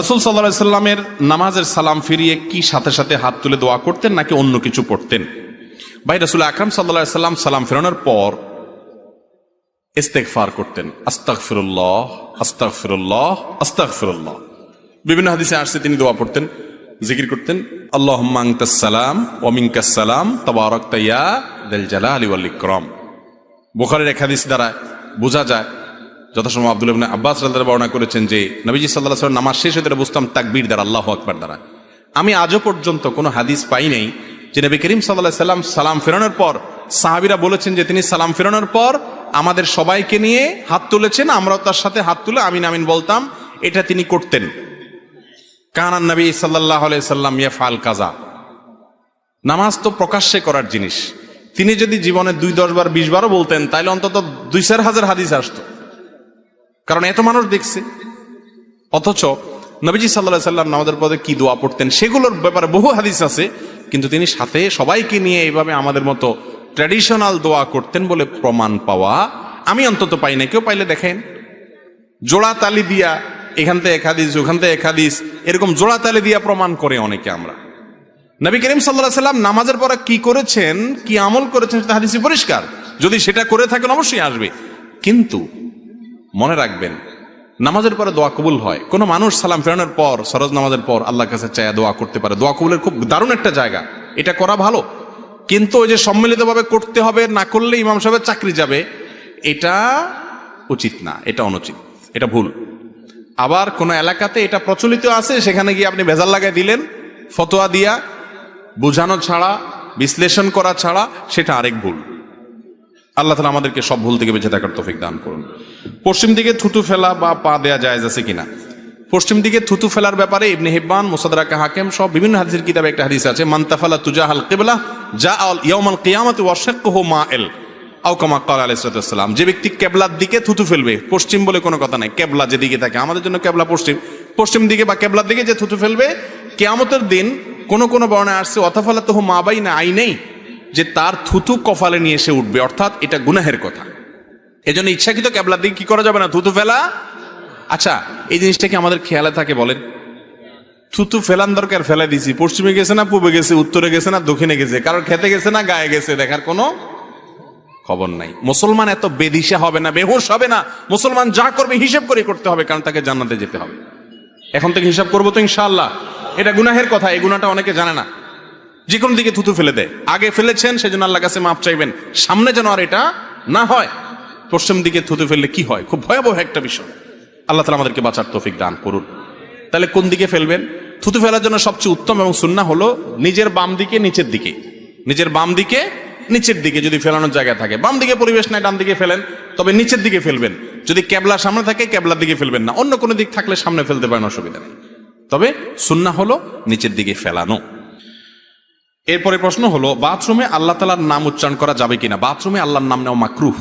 রসুল সাল্লাহ সাল্লামের নামাজের সালাম ফিরিয়ে কি সাথে সাথে হাত তুলে দোয়া করতেন নাকি অন্য কিছু পড়তেন? ভাই, রসুল আকরাম সাল্লাহ সাল্লাম সালাম ফেরানোর পর ইস্তেকফার করতেন। আস্তাক ফিরুল্লাহ আস্তাক ফিরুল্লাহ আস্তাক ফিরুল্লাহ বিভিন্ন হাদিসে আসছে তিনি দোয়া পড়তেন, জিকির করতেন। আল্লাহ সালাম ওমিনকাসালাম তবারক তাইয়া দেল জালা আলী ওয়াল ইকরম। বুখারের এক হাদিস দ্বারা বোঝা যায় যথাসময় আব্দুল ইবনে আব্বাস রাদিয়াল্লাহু বর্ণনা করেছেন যে, নবীজি সাল্লাল্লাহু আলাইহি ওয়াসাল্লাম নামাজ শেষ হতে বুঝতাম তাকবীর দ্বারা, আল্লাহ আকবার দ্বারা। আমি আজও পর্যন্ত কোনো হাদিস পাই নাই যে নবী করিম আলাইহি সাল্লাম সালাম ফেরানোর পর, সাহাবীরা বলেছেন যে তিনি সালাম ফেরানোর পর আমাদের সবাইকে নিয়ে হাত তুলেছেন, আমরাও তার সাথে হাত তুলে আমিন আমিন বলতাম, এটা তিনি করতেন। কানান নবী সাল্লাহ সাল্লাম ইয়া ফাল কাজা নামাজ তো প্রকাশ্যে করার জিনিস। তিনি যদি জীবনে দুই, দশ বার, বিশ বারও বলতেন তাহলে অন্তত দুই চার হাজার হাদিস আসতো। কারণ এত মানুষ দেখছে। অথচ নবীজি সাল্লাহ সাল্লাম নামাজের পদে কি দোয়া পড়তেন সেগুলোর ব্যাপারে বহু হাদিস আছে, কিন্তু তিনি সাথে সবাইকে নিয়ে এইভাবে আমাদের মতো ট্র্যাডিশনাল দোয়া করতেন বলে প্রমাণ পাওয়া আমি অন্তত পাই না কেউ পাইলে দেখেন। জোড়া তালি দিয়া এখান থেকে এক হাদিস, ওখান থেকে এক হাদিস, এরকম জোড়া তালি দিয়া প্রমাণ করে অনেকে আমরা। নবী করিম সাল্লাহ সাল্লাম নামাজের পরে কি করেছেন, কি আমল করেছেন সেটা হাদিসে পরিষ্কার। যদি সেটা করে থাকেন অবশ্যই আসবে। কিন্তু মনে রাখবেন, নামাজের পরে দোয়া কবুল হয়। কোনো মানুষ সালাম ফেরানোর পর, সরজ নামাজের পর আল্লাহর কাছে চায় দোয়া করতে পারে। দোয়া কবুলের খুব দারুণ একটা জায়গা। এটা করা ভালো। কিন্তু ওই যে সম্মিলিতভাবে করতে হবে, না করলে ইমাম সাহেবের চাকরি যাবে, এটা উচিত না, এটা অনুচিত, এটা ভুল। আবার কোন এলাকাতে এটা প্রচলিত আছে, সেখানে গিয়ে আপনি ভেজাল লাগাই দিলেন, ফতোয়া দিয়া, বোঝানো ছাড়া, বিশ্লেষণ করা ছাড়া, সেটা আরেক ভুল। আল্লাহ তালা আমাদেরকে সব ভুল থেকে বেঁচে থাকার তফিক দান করুন। পশ্চিম দিকে থুতু ফেলা বা পা দেয়া যায় আছে কিনা? পশ্চিম দিকে থুতু ফেলার ব্যাপারে ইবনে হিব্বান, মুসাদরাকা হাকিম সব বিভিন্ন হাদিসের কিতাবে একটা হাদিস আছে মান্তাফালা তুজাহাল কেবলা যা আল ইয়াউমাল কিয়ামত ওয়াশাক্কুহু মাইল। আও কামা ক্বাল আলাইহিস সালাম, যে ব্যক্তি কেবলার দিকে থুতু ফেলবে, পশ্চিম বলে কোনো কথা নাই। কেবলা যেদিকে থাকে, আমাদের জন্য কেবলা পশ্চিম। পশ্চিম দিকে বা কেবলার দিকে যে থুতু ফেলবে, কেয়ামতের দিন কোন কোনো বর্ণায় আসছে অথাফালা তো হো মা বাই না আই নেই যে তার থুতু কফালে নিয়ে এসে উঠবে, অর্থাৎ এটা গুনাহের কথা। এজন্য ইচ্ছাকৃত ক্যাবলার দিকে কি করা যাবে না? থুতু ফেলা? আচ্ছা এই জিনিসটা কি আমাদের খেয়ালে থাকে বলেন? থুতু ফেলান দরকার, ফেলা দিছি। পশ্চিমে গেছে না, পূবে গেছে, উত্তরে গেছে না, দক্ষিণে গেছে? কারোর খেতে গেছে না, গায়ে গেছে? দেখার কোনো খবর নাই। মুসলমান এত বেদিশা হবে না, বেহোশ হবে না। মুসলমান যা করবে, হিসেব করে করতে হবে, কারণ তাকে জান্নাতে যেতে হবে। এখন থেকে হিসাব করব তো ইনশাল্লাহ এটা গুনাহের কথা, এই গুণাটা অনেকে জানে না। যে কোনো দিকে থুতু ফেলে দেয়। আগে ফেলেছেন, সেজন্য আল্লাহ কাছে মাপ চাইবেন। সামনে যেন আর এটা না হয়। পশ্চিম দিকে থুতু ফেললে কি হয়? খুব ভয়াবহ একটা বিষয়। আল্লাহ তালা আমাদেরকে বাঁচার তৌফিক দান করুন। তাহলে কোন দিকে ফেলবেন? থুতু ফেলার জন্য সবচেয়ে উত্তম এবং সুন্না হলো নিজের বাম দিকে, নিচের দিকে। নিজের বাম দিকে, নিচের দিকে যদি ফেলানোর জায়গা থাকে। বাম দিকে পরিবেশ নাই, ডান দিকে ফেলেন। তবে নিচের দিকে ফেলবেন। যদি ক্যাবলা সামনে থাকে, ক্যাবলার দিকে ফেলবেন না। অন্য কোনো দিক থাকলে সামনে ফেলতে পারেন, অসুবিধা নেই। তবে সুন্না হলো নিচের দিকে ফেলানো। এরপরে প্রশ্ন হলো, বাথরুমে আল্লাহ তালার নাম উচ্চারণ করা যাবে কিনা? বাথরুমে আল্লাহর নাম নেওয়া মাকরুফ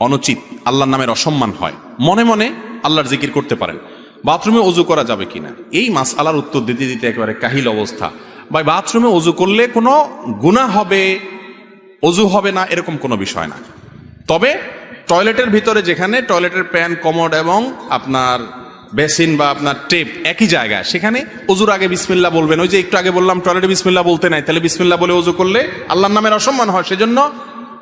অনুচিত, আল্লাহর নামের অসম্মান হয়। মনে মনে আল্লাহর জিকির করতে পারেন। বাথরুমে অজু করা যাবে কিনা? এই মাস আল্লাহর উত্তর দিতে দিতে একেবারে কাহিল অবস্থা। বা বাথরুমে অজু করলে কোনো গুণা হবে, অজু হবে না, এরকম কোনো বিষয় না। তবে, টয়লেটের ভিতরে যেখানে টয়লেটের প্যান, কমোড এবং আপনার বেসিন বা আপনার টেপ একই জায়গায় সেখানে অজুর আগে বিসমিল্লা বলবেন। ওই যে একটু আগে বললাম টয়লেটে বিসমিল্লা বলতে নাই। তাহলে বিসমিল্লা বলে অজু করলে আল্লাহর নামের অসম্মান হয়। সেজন্য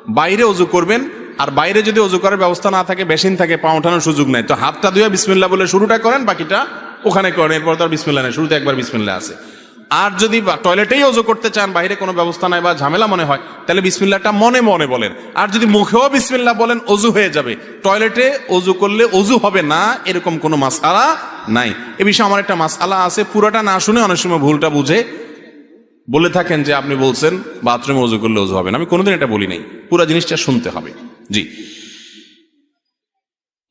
বাইরে অজু করবেন। আর বাইরে যদি অজু করার ব্যবস্থা না থাকে, বেসিন থাকে, পা ওঠানোর সুযোগ নাই। তো হাতটা ধুয়ে বিসমিল্লা বলে শুরুটা করেন, বাকিটা ওখানে করেন। এরপর তো আর বিসমিল্লা নেই। শুরুতে একবার বিসমিল্লা আছে। আর যদি টয়লেটেই অজু করতে চান বাইরে কোনো ব্যবস্থা নাই বা ঝামেলা মনে হয়, তাহলে বিসমিল্লাটা মনে মনে বলেন। আর যদি মুখেও বিসমিল্লা বলেন, অজু হয়ে যাবে। টয়লেটে অজু করলে অজু হবে না, এরকম কোনো মাসআলা নাই। এ বিষয়ে আমার একটা মাসআলা আছে, পুরাটা না শুনে অনেক সময় ভুলটা বুঝে বলে থাকেন যে আপনি বলছেন বাথরুমে অজু করলে অজু হবে না। আমি কোনোদিন এটা বলি নাই, পুরো জিনিসটা শুনতে হবে। জি।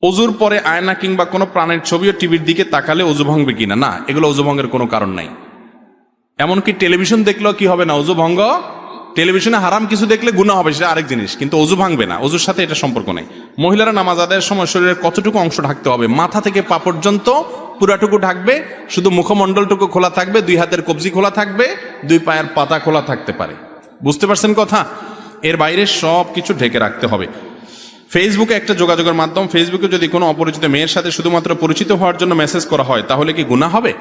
অজুর পরে আয়না কিংবা কোনো প্রাণের ছবিও টিভির দিকে তাকালে অজু ভাঙবে কিনা? না, এগুলো অজু ভঙ্গের কোনো কারণ নাই। এমনকি টেলিভিশন দেখলেও কি হবে না? অজু ভঙ্গ? টেলিভিশনে হারাম কিছু দেখলে গুণা হবে, সেটা আরেক জিনিস। কিন্তু অজু ভাঙবে না, অজুর সাথে এটা সম্পর্ক নেই। মহিলারা নামাজ আদায়ের সময় শরীরের কতটুকু অংশ ঢাকতে হবে? মাথা থেকে পা পর্যন্ত পুরাটুকু ঢাকবে, শুধু মুখমণ্ডলটুকু খোলা থাকবে, দুই হাতের কবজি খোলা থাকবে, দুই পায়ের পাতা খোলা থাকতে পারে। বুঝতে পারছেন কথা? এর বাইরে সব কিছু ঢেকে রাখতে হবে। ফেসবুকে একটা যোগাযোগের মাধ্যম ফেসবুকে যদি কোনো অপরিচিত মেয়ের সাথে শুধুমাত্র পরিচিত হওয়ার জন্য মেসেজ করা হয়, তাহলে কি গুণা হবে?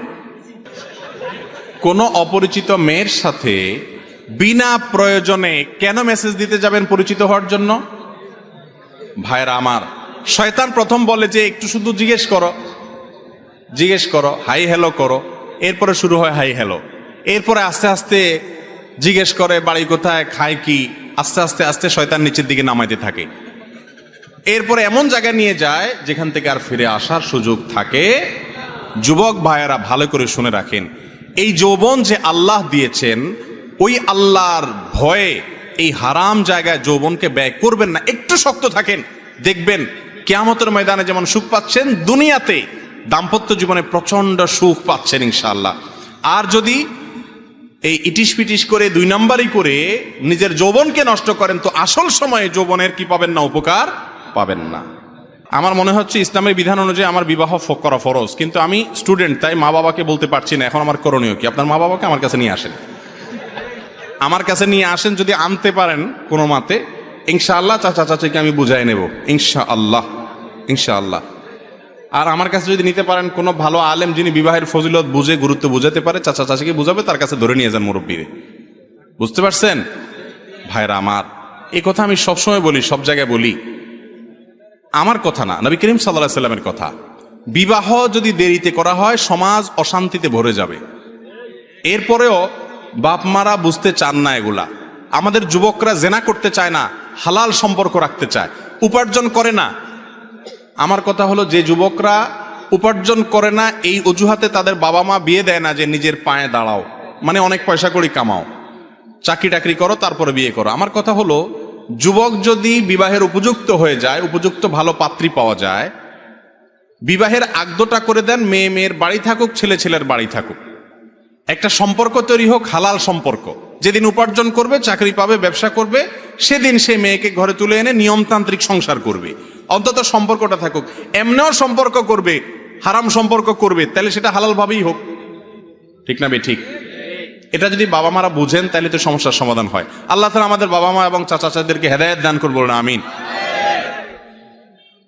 কোনো অপরিচিত মেয়ের সাথে বিনা প্রয়োজনে কেন মেসেজ দিতে যাবেন পরিচিত হওয়ার জন্য? ভাইরা আমার, শয়তান প্রথম বলে যে একটু শুধু জিজ্ঞেস করো। জিজ্ঞেস করো, হাই, হ্যালো করো। এরপরে শুরু হয়, হাই, হ্যালো এরপরে আস্তে আস্তে জিজ্ঞেস করে, বাড়ি কোথায়? খায় কি? আস্তে আস্তে আস্তে শয়তান নিচের দিকে নামাইতে থাকে। এরপরে এমন জায়গায় নিয়ে যায়, যেখান থেকে আর ফিরে আসার সুযোগ থাকে। যুবক ভাইয়েরা ভালো করে শুনে রাখেন। এই যৌবন যে আল্লাহ দিয়েছেন, ওই আল্লাহর ভয়ে এই হারাম জায়গায় যৌবনকে ব্যয় করবেন না। একটু শক্ত থাকেন, দেখবেন কেয়ামতের ময়দানে যেমন সুখ পাচ্ছেন, দুনিয়াতে দাম্পত্য জীবনে প্রচণ্ড সুখ পাচ্ছেন ইনশাআল্লাহ। আর যদি এই ইটিস পিটিস করে, দুই নাম্বারই করে নিজের যৌবনকে নষ্ট করেন, তো আসল সময়ে যৌবনের কি পাবেন না, উপকার পাবেন না। আমার মনে হচ্ছে ইসলামের বিধান অনুযায়ী আমার বিবাহ করা ফরজ। কিন্তু আমি স্টুডেন্ট, তাই মা বাবাকে বলতে পারছি না। এখন আমার করণীয় কি? আপনার মা বাবাকে আমার কাছে নিয়ে আসেন। আমার কাছে নিয়ে আসেন যদি আনতে পারেন কোনো মাতে, ইনশাআল্লাহ চাচা চাচিকে আমি বুঝাই নেব। ইনশা আল্লাহ ইনশা আল্লাহ আর আমার কাছে যদি নিতে পারেন কোনো ভালো আলেম যিনি বিবাহের ফজিলত বুঝে, গুরুত্ব বুঝাতে পারে, চাচা চাচিকে বুঝাবে, তার কাছে ধরে নিয়ে যান মুরব্বীরে। বুঝতে পারছেন? ভাইরা আমার এই কথা আমি সবসময় বলি, সব জায়গায় বলি। আমার কথা না, নবী করিম সাল্লাহ সাল্লামের কথা। বিবাহ যদি দেরিতে করা হয়, সমাজ অশান্তিতে ভরে যাবে। এরপরেও বাপ মারা বুঝতে চান না এগুলা। আমাদের যুবকরা জেনা করতে চায় না, হালাল সম্পর্ক রাখতে চায়। উপার্জন করে না। আমার কথা হলো, যে যুবকরা উপার্জন করে না, এই অজুহাতে তাদের বাবা মা বিয়ে দেয় না যে নিজের পায়ে দাঁড়াও। মানে অনেক পয়সা করি কামাও। চাকরি টাকরি করো, তারপরে বিয়ে করো। আমার কথা হলো যুবক যদি বিবাহের উপযুক্ত হয়ে যায়, উপযুক্ত ভালো পাত্রী পাওয়া যায়, বিবাহের আগদটা করে দেন মেয়ে মেয়ের বাড়ি থাকুক, ছেলে ছেলের বাড়ি থাকুক। একটা সম্পর্ক তৈরি হোক, হালাল সম্পর্ক। যেদিন উপার্জন করবে, চাকরি পাবে, ব্যবসা করবে, সেদিন সে মেয়েকে ঘরে তুলে এনে নিয়মতান্ত্রিক সংসার করবে। অন্তত সম্পর্কটা থাকুক। এমনিও সম্পর্ক করবে, হারাম সম্পর্ক করবে, তাহলে সেটা হালাল ভাবেই হোক। ঠিক না বে, ঠিক? এটা যদি বাবা মারা বুঝেন, তাহলে তো সমস্যার সমাধান হয়। আল্লাহ তালা আমাদের বাবা মা এবং চাচা চাচাদেরকে হেদায়ত দান করব না আমিন।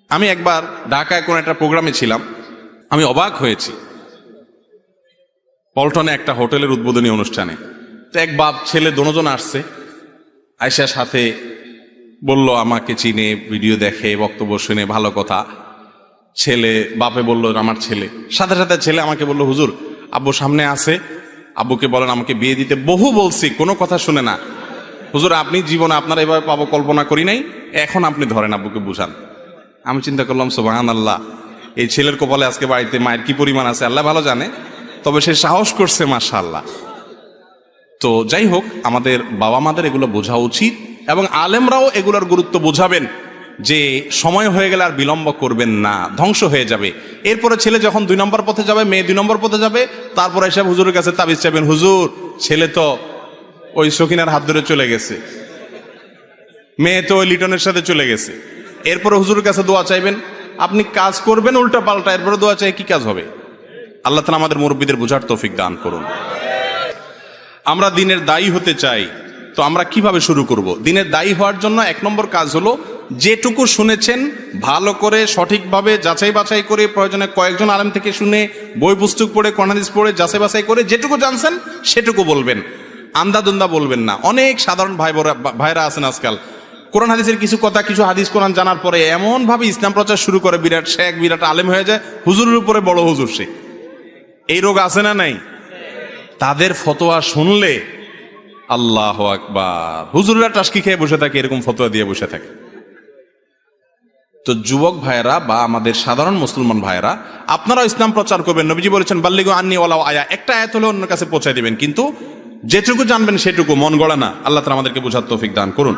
আমি একবার ঢাকায় কোন একটা প্রোগ্রামে ছিলাম, আমি অবাক হয়েছি। পল্টনে একটা হোটেলের উদ্বোধনী অনুষ্ঠানে। তো এক বাপ ছেলে দোনোজন আসছে আয়সার সাথে বলল, আমাকে চিনে, ভিডিও দেখে, বক্তব্য শুনে, ভালো কথা। ছেলে, বাপে বলল, আমার ছেলে। সাথে সাথে ছেলে আমাকে বলল, হুজুর, আব্বু সামনে আছে। আব্বুকে বলেন, আমাকে বিয়ে দিতে বহু বলছি, কোনো কথা শুনে না। হুজুর, আপনি জীবনে আপনার এভাবে পাবো কল্পনা করি নাই, এখন আপনি ধরেন আব্বুকে বুঝান। আমি চিন্তা করলাম সোবাহান আল্লাহ এই ছেলের কপালে আজকে বাড়িতে মায়ের কি পরিমাণ আছে, আল্লাহ ভালো জানে, তবে সে সাহস করছে মাশা আল্লাহ তো যাই হোক, আমাদের বাবা মাদের এগুলো বোঝা উচিত এবং আলেমরাও এগুলোর গুরুত্ব বোঝাবেন। যে সময় হয়ে গেলে আর বিলম্ব করবেন না, ধ্বংস হয়ে যাবে। এরপরে ছেলে যখন দুই নম্বর পথে যাবে, মেয়ে দুই নম্বর পথে যাবে, তারপরে এসে হুজুরের কাছে তাবিজ চাইবেন, হুজুর, ছেলে তো ওই সকিনার হাত ধরে চলে গেছে। মেয়ে তো ওই লিটনের সাথে চলে গেছে। এরপরে হুজুরের কাছে দোয়া চাইবেন, আপনি কাজ করবেন উল্টা পাল্টা এরপরে দোয়া চাই, কি কাজ হবে? আল্লাহ তালা আমাদের মুরব্বীদের বোঝার তৌফিক দান করুন। আমরা দিনের দায়ী হতে চাই, তো আমরা কীভাবে শুরু করব? দিনের দায়ী হওয়ার জন্য এক নম্বর কাজ হলো যেটুকু শুনেছেন, ভালো করে, সঠিকভাবে, যাচাই বাছাই করে, প্রয়োজনে কয়েকজন আলেম থেকে শুনে বই পুস্তক পড়ে কর্নাদিস পড়ে, যাচাই বাছাই করে, যেটুকু জানছেন, সেটুকু বলবেন। আন্দাদুন্দা বলবেন না। অনেক সাধারণ ভাই ভাইরা আছেন আজকাল। কোরআন হাদিসের কিছু কথা, কিছু হাদিস কোরআন জানার পরে এমন ভাবে ইসলাম প্রচার শুরু করে, বিরাট শেখ, বিরাট আলেম হয়ে যায়, হুজুরের উপরে বড় হুজুর সে। এই রোগ আছে না নাই? তাদের ফতোয়া শুনলে আল্লাহ আকবার। হুজুররা টাস্কি খেয়ে বসে থাকে, এরকম ফতোয়া দিয়ে বসে থাকে। তো যুবক ভাইয়েরা বা আমাদের সাধারণ মুসলমান ভাইয়েরা আপনারা ইসলাম প্রচার করবেন। নবীজি বলেছেন, বাল্লিগ আন্নি ওলাও আয়া। একটা আয়াত হলে অন্য কাছে পৌঁছায় দিবেন। কিন্তু যেটুকু জানবেন সেটুকু, মন গড়া না। আল্লাহ তালা আমাদেরকে বোঝার তৌফিক দান করুন।